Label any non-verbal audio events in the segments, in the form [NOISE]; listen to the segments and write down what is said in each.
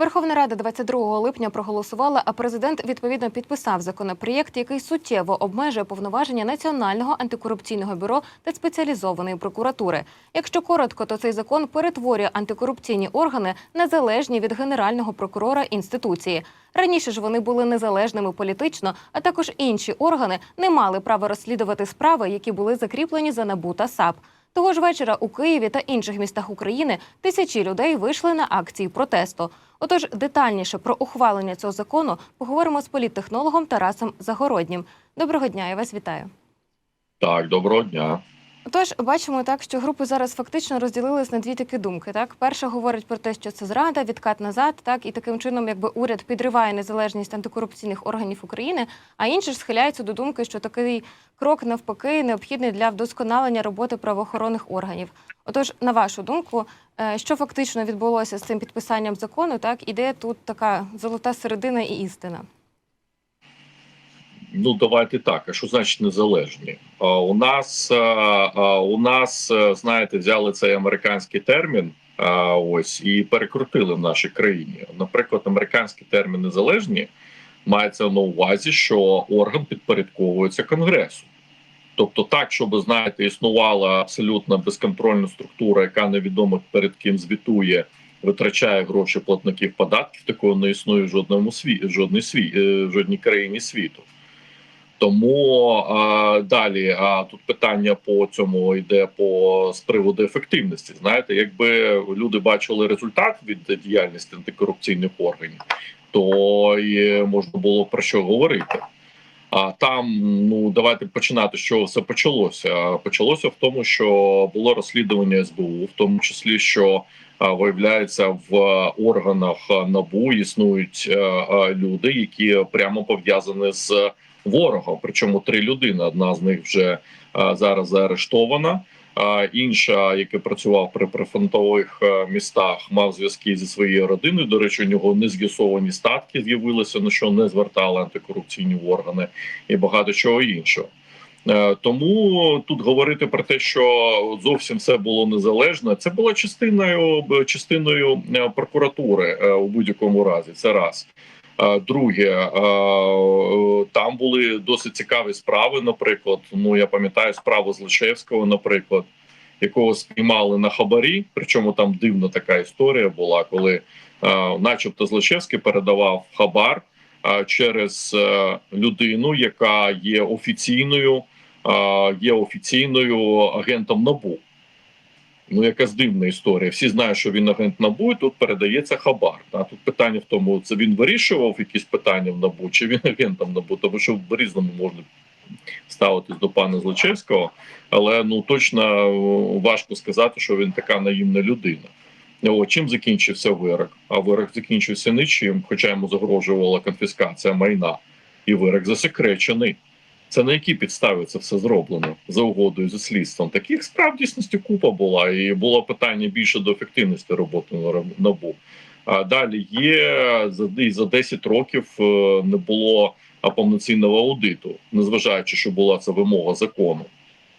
Верховна Рада 22 липня проголосувала, а президент відповідно підписав законопроєкт, який суттєво обмежує повноваження Національного антикорупційного бюро та спеціалізованої прокуратури. Якщо коротко, то цей закон перетворює антикорупційні органи на залежні від генерального прокурора інституції. Раніше ж вони були незалежними політично, а також інші органи не мали права розслідувати справи, які були закріплені за НАБУ та САП. Того ж вечора у Києві та інших містах України тисячі людей вийшли на акції протесту. Отож, детальніше про ухвалення цього закону поговоримо з політтехнологом Тарасом Загороднім. Доброго дня, я вас вітаю. Так, доброго дня. Отож, бачимо так, що групи зараз фактично розділились на дві такі думки. Так, перша говорить про те, що це зрада, відкат назад, так і таким чином, якби уряд підриває незалежність антикорупційних органів України. А інші ж схиляються до думки, що такий крок навпаки необхідний для вдосконалення роботи правоохоронних органів. Отож, на вашу думку, е, що фактично відбулося з цим підписанням закону, так і де тут така золота середина і істина? Ну давайте так. А що значить незалежні? У нас у нас знаєте, взяли цей американський термін. а, Ось і перекрутили в нашій країні. Наприклад, американський термін незалежні мається на увазі, що орган підпорядковується конгресу. Тобто, так, щоб знаєте, існувала абсолютно безконтрольна структура, яка невідомо перед ким звітує, витрачає гроші платників податків. Такого не існує в жодному світі, жодній сві, е, жодній країні світу. Тому а, далі а тут питання по цьому йде по з приводу ефективності. Знаєте, якби люди бачили результат від діяльності антикорупційних органів, то і можна було про що говорити. А там ну давайте починати, чого все почалося. Почалося в тому, що було розслідування СБУ, в тому числі, що виявляється в органах НАБУ існують а, а, люди, які прямо пов'язані з ворогом. Причому три людини. Одна з них вже зараз заарештована. А інша, який працював при прифронтових е, містах, мав зв'язки зі своєю родиною. До речі, у нього не з'ясовані статки з'явилися, на що не звертали антикорупційні органи і багато чого іншого. Е, Тому тут говорити про те, що зовсім все було незалежно, це було частиною частиною е, прокуратури е, у будь-якому разі. Це раз. Е, Друге, е, там були досить цікаві справи. Наприклад, ну я пам'ятаю справу Злочевського, наприклад, якого спіймали на хабарі. Причому там дивна така історія була, коли, е, начебто, Злочевський передавав хабар е, через е, людину, яка є офіційною, е, є офіційною агентом НАБУ. Ну, якась дивна історія. Всі знають, що він агент НАБУ, і тут передається хабар. Та тут питання в тому, це він вирішував якісь питання в НАБУ, чи він агентом НАБУ, тому що в різному можна ставитись до пана Злочевського, але ну точно важко сказати, що він така наївна людина. О, чим закінчився вирок? А вирок закінчився нічим, хоча йому загрожувала конфіскація майна, і вирок засекречений. Це на якій підставі це все зроблено за угодою зі слідством? Таких справ дійсності купа була, і було питання більше до ефективності роботи на набу. А далі є за за 10 років е, не було повноцінного аудиту, незважаючи, що була це вимога закону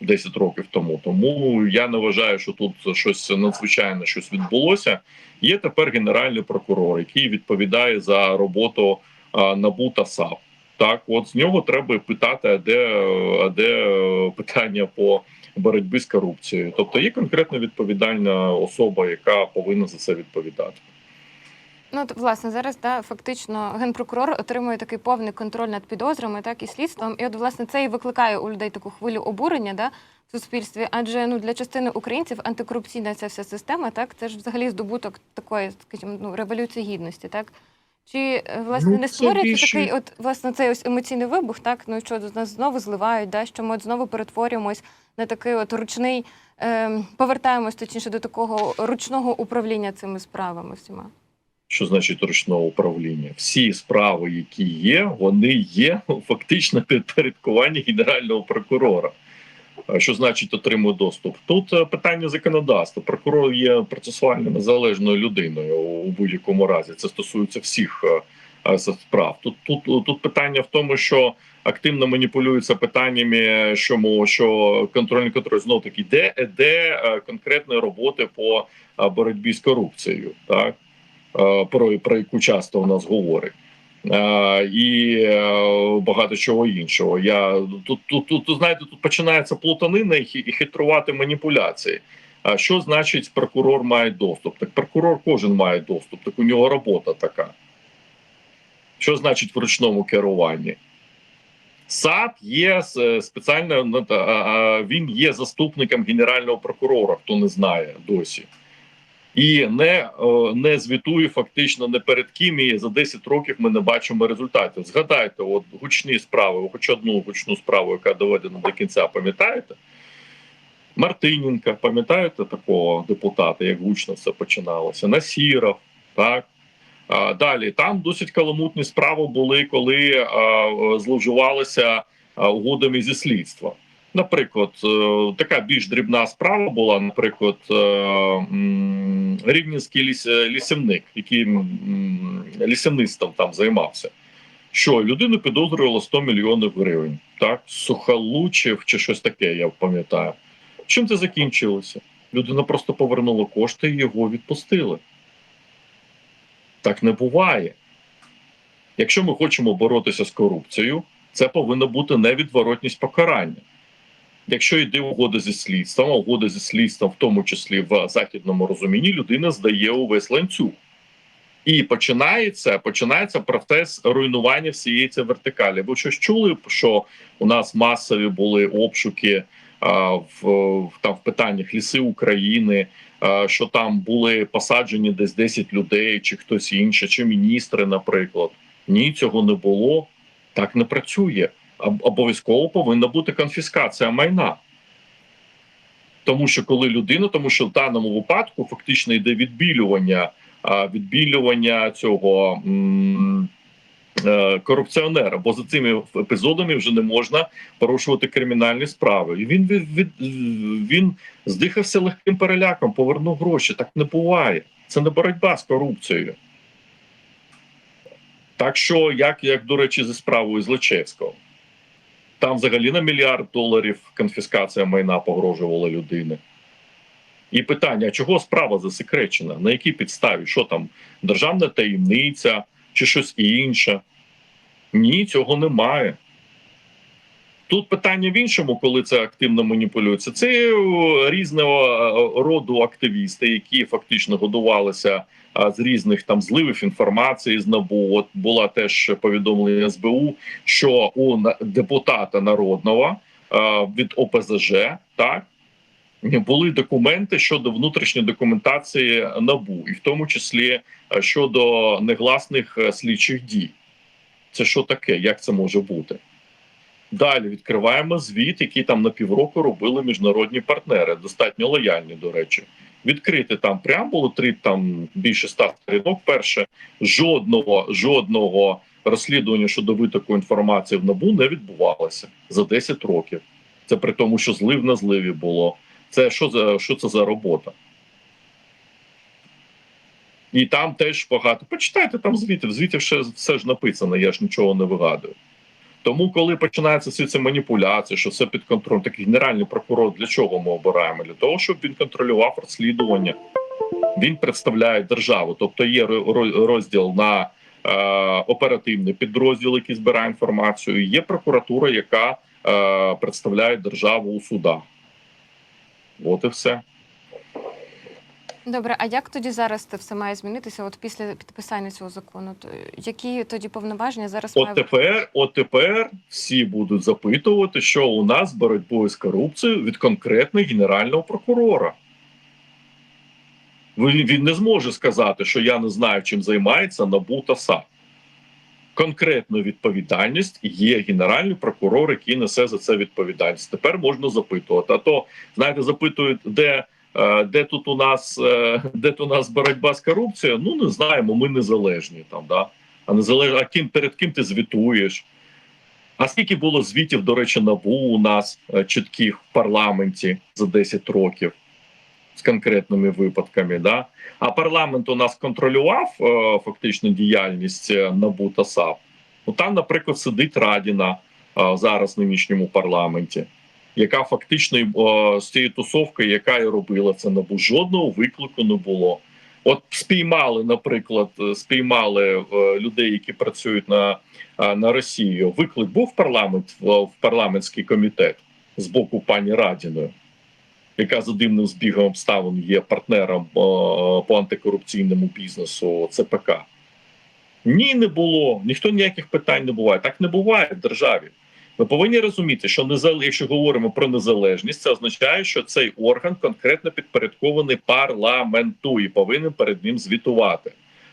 10 років тому. Тому я не вважаю, що тут щось надзвичайне щось відбулося. Є тепер генеральний прокурор, який відповідає за роботу НАБУ та САП. Так, от з нього треба питати, а де, а де е, питання по боротьбі з корупцією. Тобто є конкретно відповідальна особа, яка повинна за це відповідати. Ну, от, власне, зараз да, фактично генпрокурор отримує такий повний контроль над підозрами, так і слідством. І от, власне, це і викликає у людей таку хвилю обурення да, в суспільстві. Адже ну для частини українців антикорупційна ця вся система, так це ж взагалі здобуток такої, скажімо, ну революції гідності, так. Чи е, власне Ну, не створюється більше- такий, от власне цей ось емоційний вибух, так ну що нас знову зливають, да що ми от знову перетворюємось на такий от ручний, ем, повертаємось точніше до такого ручного управління цими справами всіма. Що значить ручного управління? Всі справи, які є, вони є [LAUGHS] фактично підпорядкування генерального прокурора. А Що значить отримує доступ? Тут е, питання законодавства. Прокурор є процесуально незалежною людиною у будь-якому разі. Це стосується всіх е, е, справ. Тут тут тут питання в тому, що активно маніпулюються питаннями, що що контрольний контроль знов таки де, де е, конкретної роботи по е, боротьбі з корупцією, так. е, про, про яку часто у нас говорить. І е, багато чого іншого. Я тут, тут, тут, знаєте, тут починається плутанина і хитрувати маніпуляції. А що значить прокурор має доступ? Так прокурор кожен має доступ, так у нього робота така. Що значить в ручному керуванні? САП є е, спеціально ну, він є заступником генерального прокурора, хто не знає досі. І не, е, не звітує фактично не перед ким, і за 10 років ми не бачимо результатів. Згадайте, от гучні справи, хоч одну гучну справу, яка доведена до кінця, пам'ятаєте? Мартиненка, пам'ятаєте такого депутата, як гучно все починалося? Насіров, так. А, далі там досить каламутні справи були, коли а, зловживалися а, угодами зі слідства. Наприклад, е, така більш дрібна справа була, наприклад, е, рівненський ліс, лісівник, який лісівництвом там займався. Що людину підозрювало 100 мільйонів гривень, так сухалучив чи щось таке, я пам'ятаю. Чим це закінчилося? Людина просто повернула кошти і його відпустили. Так не буває. Якщо ми хочемо боротися з корупцією, це повинна бути невідворотність покарання. Якщо йде угода зі слідством, а угода зі слідством, в тому числі в західному розумінні, людина здає увесь ланцюг. І починається починається процес руйнування всієї цієї вертикалі. Ви щось чули, що у нас масові були обшуки а, в, там в питаннях ліси України, а, що там були посаджені десь 10 людей, чи хтось інше, чи міністри, наприклад. Ні, цього не було. Так не працює. Об- Обов'язково повинна бути конфіскація майна. Тому що коли людина, тому що в даному випадку фактично йде відбілювання, відбілювання цього е, корупціонера, бо за цими епізодами вже не можна порушувати кримінальні справи. І він від, він здихався легким переляком, повернув гроші. Так не буває. Це не боротьба з корупцією. Так що, як, як до речі, зі справою Злочевського. Там взагалі на мільярд доларів конфіскація майна погрожувала людини. І питання: чого справа засекречена? На якій підставі? Що там? Державна таємниця чи щось інше? Ні, цього немає. Тут питання в іншому, коли це активно маніпулюється. Це е, різного е, роду активісти, які фактично годувалися з різних там зливів інформації з НАБУ. От була теж повідомлення СБУ, що у депутата народного від ОПЗЖ так були документи щодо внутрішньої документації НАБУ, і в тому числі е, щодо негласних слідчих дій. Це що таке? Як це може бути? Далі відкриваємо звіт, який там на півроку робили міжнародні партнери, достатньо лояльні, до речі. Відкрити там преамбулу, три там більше ста сторінок. Перше жодного жодного розслідування щодо витоку інформації в набу не відбувалося за 10 років. Це при тому, що злив на зливі було. Це що за що це за робота? І там теж багато. Почитайте там звіти. В звіті все, все ж написано, я ж нічого не вигадую. Тому, коли починаються всі ці маніпуляції, що все під контролем, такий генеральний прокурор для чого ми обираємо? Для того, щоб він контролював розслідування. Він представляє державу, тобто є ро- ро- розділ на е, оперативний підрозділ, який збирає інформацію. Є прокуратура, яка е, представляє державу у судах. От і все. Добре, а як тоді зараз це все має змінитися? От після підписання цього закону, то які тоді повноваження зараз От має тепер, от тепер всі будуть запитувати, що у нас боротьбою з корупцією від конкретного генерального прокурора. Він, він не зможе сказати, що я не знаю, чим займається НАБУ та САП. Конкретну відповідальність є генеральний прокурор, який несе за це відповідальність. Тепер можна запитувати. А то, знаєте, запитують, де, де тут у нас е, де тут у нас боротьба з корупцією. Ну не знаємо, ми незалежні там. Да? А незалежно, а ким перед ким ти звітуєш? А скільки було звітів, до речі, набу у нас е, чітких в парламенті за 10 років з конкретними випадками? Да? А парламент у нас контролював е, фактично діяльність е, НАБУ та САП. Ну там, наприклад, сидить Радіна е, зараз в нинішньому парламенті, яка фактично е, з цієї тусовки, яка і робила це НАБУ, жодного виклику не було. От спіймали, наприклад, е, спіймали е, людей, які працюють на, на Росію. Виклик був в парламент в, парламентський комітет з боку пані Радіної, яка за дивним збігом обставин є партнером по антикорупційному бізнесу ЦПК. Ні, не було. Ніхто ніяких питань не буває. Так не буває в державі. Ми повинні розуміти, що незал... якщо говоримо про незалежність, це означає, що цей орган конкретно підпорядкований парламенту і повинен перед ним звітувати,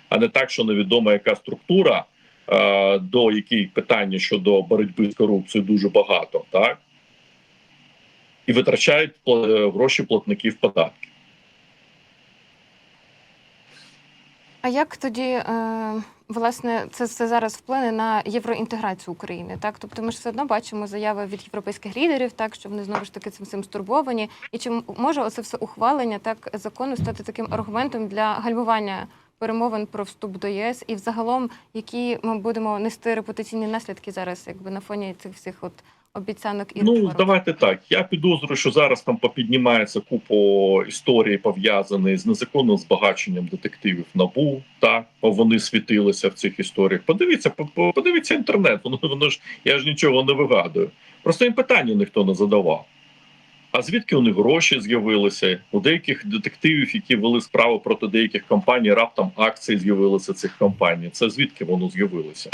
а не так, що невідомо яка структура, е, до якій питання щодо боротьби з корупцією дуже багато, так і витрачають е, гроші платників податків. А як тоді е, власне це все зараз вплине на євроінтеграцію України? Так, тобто ми ж все одно бачимо заяви від європейських лідерів, так що вони знову ж таки цим цим стурбовані. І чи може оце все ухвалення так закону стати таким аргументом для гальмування перемовин про вступ до ЄС, і взагалом, які ми будемо нести репутаційні наслідки зараз, якби на фоні цих всіх от обіцянок і Ну давайте так. Я підозрюю, що зараз там попіднімається купу історій пов'язаних з незаконним збагаченням детективів набу. Так вони світилися в цих історіях. Подивіться, по- по- подивіться інтернет. Воно воно ж я ж нічого не вигадую. Просто їм питання ніхто не задавав. А звідки у них гроші з'явилися? У деяких детективів, які вели справу проти деяких компаній, раптом акції з'явилися цих компаній. Це звідки воно з'явилося?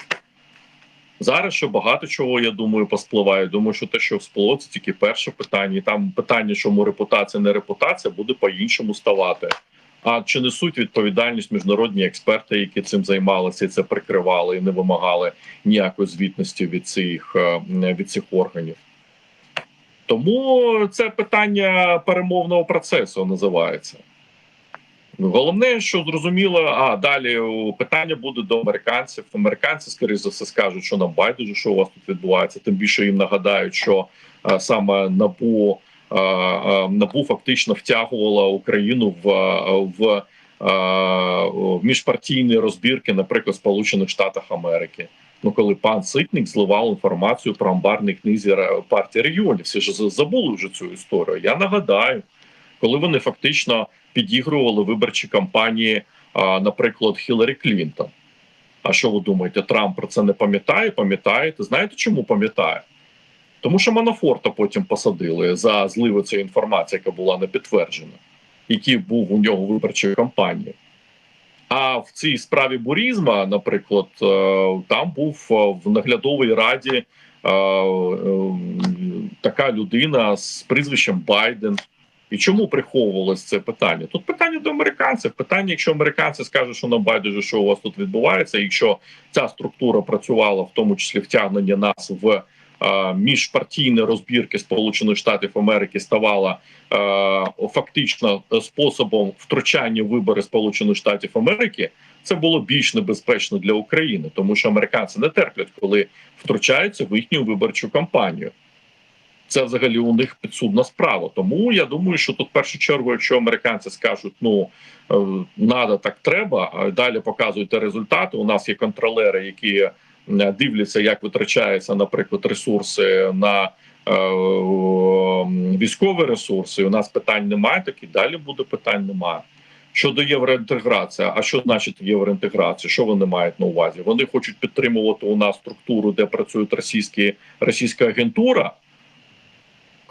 Зараз ще багато чого, я думаю, поспливає. Думаю, що те, що всплило, це тільки перше питання. І там питання, чому репутація, не репутація, буде по-іншому ставати. А чи несуть відповідальність міжнародні експерти, які цим займалися і це прикривали і не вимагали ніякої звітності від цих, е, від цих органів? Тому це питання перемовного процесу називається. Головне, що зрозуміло, а далі питання буде до американців. Американці, скоріш за все, скажуть, що нам байдуже, що у вас тут відбувається. Тим більше їм нагадають, що а, саме НАБУ а, а, НАБУ фактично втягувала Україну в, в, а, в міжпартійні розбірки, наприклад, Сполучених Штатах Америки. Ну, коли пан Ситник зливав інформацію про амбарні книзі партії регіонів, всі ж забули вже цю історію. Я нагадаю, коли вони фактично підігрували виборчі кампанії, наприклад, Хіларі Клінтон. А що ви думаєте, Трамп про це не пам'ятає? Пам'ятаєте? Знаєте, чому пам'ятає? Тому що Манафорта потім посадили за зливу цієї інформації, яка була не підтверджена, який був у нього виборчої кампанії. А в цій справі бурізма, наприклад, е, там був е, в наглядовій раді е, така людина з прізвищем Байден. І чому приховувалось це питання? Тут питання до американців. Питання, якщо американці скажуть, що нам байдуже, що у вас тут відбувається, якщо ця структура працювала, в тому числі втягнення нас в е, міжпартійні розбірки Сполучених Штатів Америки, ставала е, фактично способом втручання вибори Сполучених Штатів Америки, це було більш небезпечно для України, тому що американці не терплять, коли втручаються в їхню виборчу кампанію. Це взагалі у них підсудна справа. Тому я думаю, що тут в першу чергу, якщо американці скажуть, ну е, надо так треба, а далі показуйте результати. У нас є контролери, які е, дивляться, як витрачаються, наприклад, ресурси на е, військові ресурси. У нас питань немає, так і далі буде питань немає. Щодо євроінтеграції, а що значить євроінтеграція? Що вони мають на увазі? Вони хочуть підтримувати у нас структуру, де працюють російські російська агентура.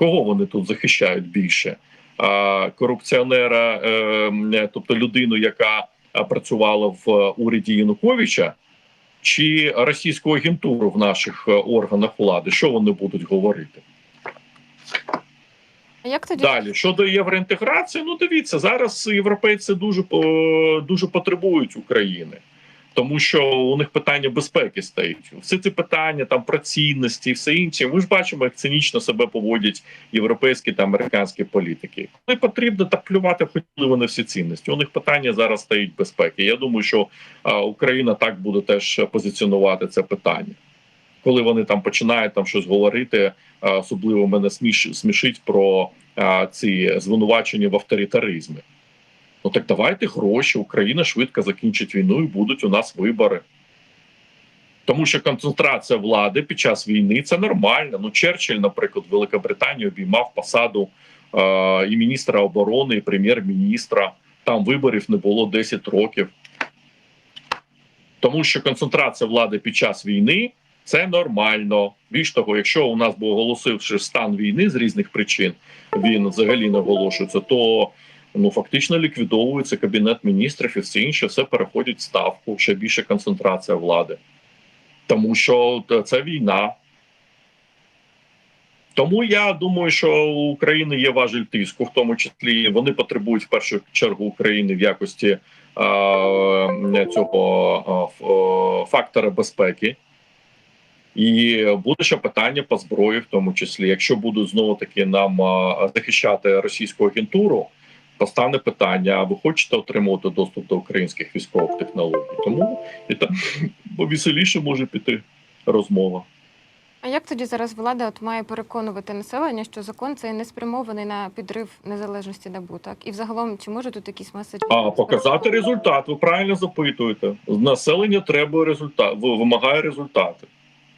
Кого вони тут захищають більше? А, корупціонера, е, тобто людину, яка працювала в уряді Януковича, чи російську агентуру в наших е, органах влади? Що вони будуть говорити? А як тоді Далі щодо євроінтеграції, ну дивіться, зараз європейці дуже е, дуже потребують України, тому що у них питання безпеки стоїть. Всі ці питання там про цінності, і все інше. Ми ж бачимо, як цинічно себе поводять європейські та американські політики. Не потрібно так плювати, хотіли вони всі цінності. У них питання зараз стоїть безпеки. Я думаю, що Україна так буде теж позиціонувати це питання. Коли вони там починають там щось говорити, особливо мене сміш, смішить про ці звинувачення в авторитаризмі. Ну так давайте гроші. Україна швидко закінчить війну і будуть у нас вибори. Тому що концентрація влади під час війни це нормально. Ну, Черчилль, наприклад, в Великобританії обіймав посаду е, і міністра оборони, і прем'єр-міністра. Там виборів не було 10 років. Тому що концентрація влади під час війни це нормально. Більш того, якщо у нас був оголосивши стан війни з різних причин, він взагалі не оголошується, то ну фактично ліквідовується кабінет міністрів і все інше, все переходить в ставку, ще більше концентрація влади. Тому що це війна. Тому я думаю, що у України є важель тиску, в тому числі вони потребують в першу чергу України в якості е, цього е, фактора безпеки. І буде ще питання по зброї, в тому числі, якщо будуть знову таки нам захищати російську агентуру, постане питання: а ви хочете отримувати доступ до українських військових технологій? Тому і так [LAUGHS] повеселіше може піти розмова. А як тоді зараз влада от має переконувати населення, що закон цей не спрямований на підрив незалежності НАБУ, так? І взагалом, чи може тут якісь меседжі? А показати результат. Ви правильно запитуєте. Населення треба результат, вимагає результати.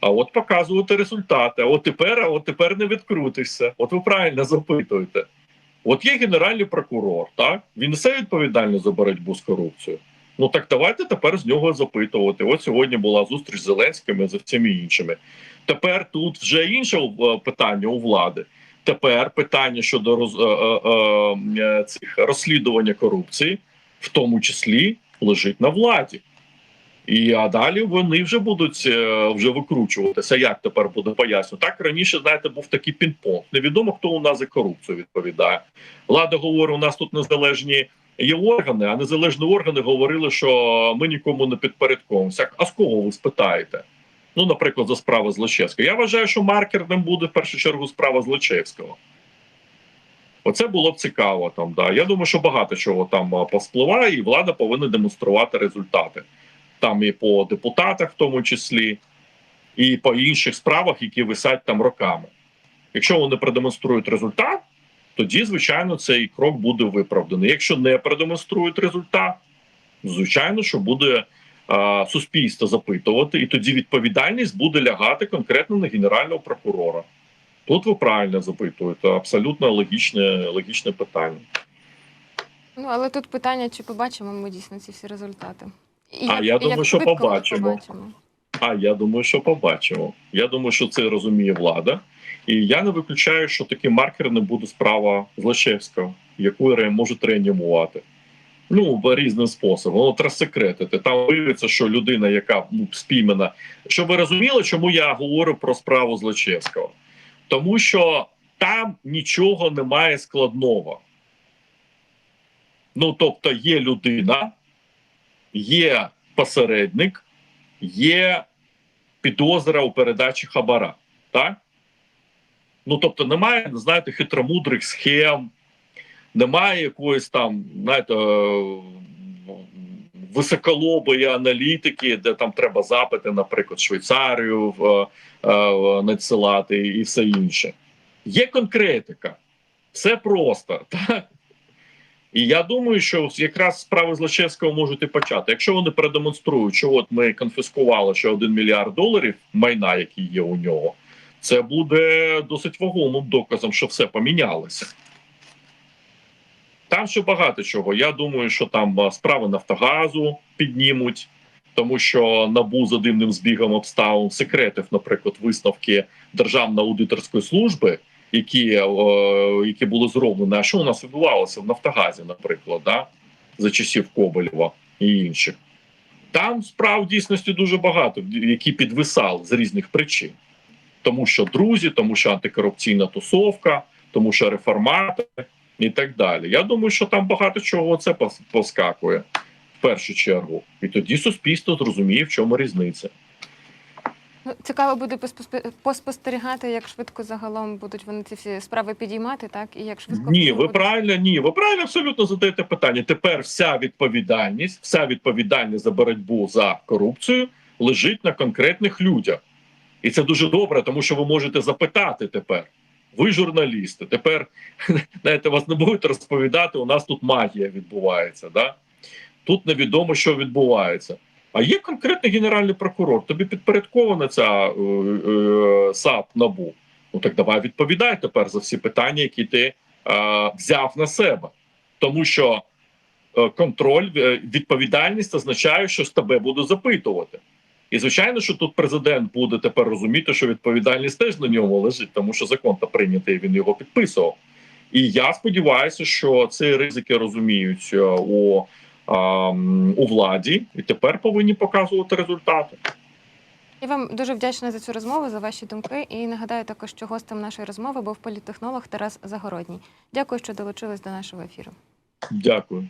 А от показувати результати. А от тепер, а от тепер не відкрутишся. От ви правильно запитуєте. От є генеральний прокурор, так він несе відповідальність за боротьбу з корупцією. Ну так давайте тепер з нього запитувати. От сьогодні була зустріч з Зеленським і з всіми іншими. Тепер тут вже інше е, питання у влади. Тепер питання щодо роз, е, е, е, цих розслідування корупції, в тому числі, лежить на владі. І а далі вони вже будуть е, вже викручуватися. Як тепер буде пояснювати? Так раніше, знаєте, був такий пінг-понг. Невідомо, хто у нас за корупцію відповідає. Влада говорить, у нас тут незалежні є органи, а незалежні органи говорили, що ми нікому не підпорядковуємося. А з кого ви спитаєте? Ну, наприклад, за справи Злочевського. Я вважаю, що маркерним буде в першу чергу справа Злочевського. Оце було б цікаво там. Да. Я думаю, що багато чого там а, повспливає, і влада повинна демонструвати результати. Там і по депутатах, в тому числі, і по інших справах, які висять там роками. Якщо вони продемонструють результат, тоді, звичайно, цей крок буде виправданий. Якщо не продемонструють результат, звичайно, що буде а, суспільство запитувати, і тоді відповідальність буде лягати конкретно на генерального прокурора. Тут ви правильно запитуєте, абсолютно логічне, логічне питання. Ну але тут питання, чи побачимо ми дійсно ці всі результати? І А я і думаю, що побачимо. побачимо? А я думаю, що побачимо. Я думаю, що це розуміє влада. І я не виключаю, що такий маркер не буде справа Злочевського, яку можуть реанімувати. Ну, різним способом. От розсекретити. Там виявиться, що людина, яка ну, спіймана. Щоб ви розуміли, чому я говорю про справу Злочевського? Тому що там нічого немає складного. Ну, тобто, є людина, є посередник, є підозра у передачі хабара. Так? Ну, тобто, немає, знаєте, хитромудрих схем, немає якоїсь там, знаєте, е, високолобої аналітики, де там треба запити, наприклад, Швейцарію е, е, надсилати і все інше. Є конкретика, все просто. [LAUGHS] Так? І я думаю, що якраз справи Злочевського можуть і почати. Якщо вони продемонструють, що от ми конфіскували ще один мільярд доларів майна, які є у нього, це буде досить вагомим доказом, що все помінялося. Там ще багато чого. Я думаю, що там справи Нафтогазу піднімуть, тому що набу за дивним збігом обставин секретів, наприклад, висновки Державної аудиторської служби, які, е, які були зроблені. А що у нас відбувалося в Нафтогазі, наприклад, да? за часів Коболєва і інших. Там справ дійсності дуже багато, які підвисали з різних причин. Тому що друзі, тому що антикорупційна тусовка, тому що реформатори і так далі. Я думаю, що там багато чого це поскакує в першу чергу. І тоді суспільство зрозуміє, в чому різниця. Ну, цікаво буде поспостерігати, як швидко загалом будуть вони ці всі справи підіймати, так і як швидко Ні, ви буде- правильно, ні, ви правильно абсолютно задаєте питання. Тепер вся відповідальність, вся відповідальність за боротьбу за корупцію лежить на конкретних людях. І це дуже добре, тому що ви можете запитати тепер. Ви журналісти. Тепер [LAUGHS] знаєте, вас не будуть розповідати. У нас тут магія відбувається. Да? Тут невідомо, що відбувається. А є конкретний генеральний прокурор. Тобі підпорядкована ця е, е, САП НАБУ. Ну так давай відповідай тепер за всі питання, які ти е, взяв на себе. Тому що е, контроль, е, відповідальність означає, що з тебе будуть запитувати. І звичайно, що тут президент буде тепер розуміти, що відповідальність теж на ньому лежить, тому що закон та прийнятий, він його підписував. І я сподіваюся, що ці ризики розуміють е, у, у владі, і тепер повинні показувати результати. Я вам дуже вдячна за цю розмову, за ваші думки. І нагадаю також, що гостем нашої розмови був політтехнолог Тарас Загородній. Дякую, що долучились до нашого ефіру. Дякую.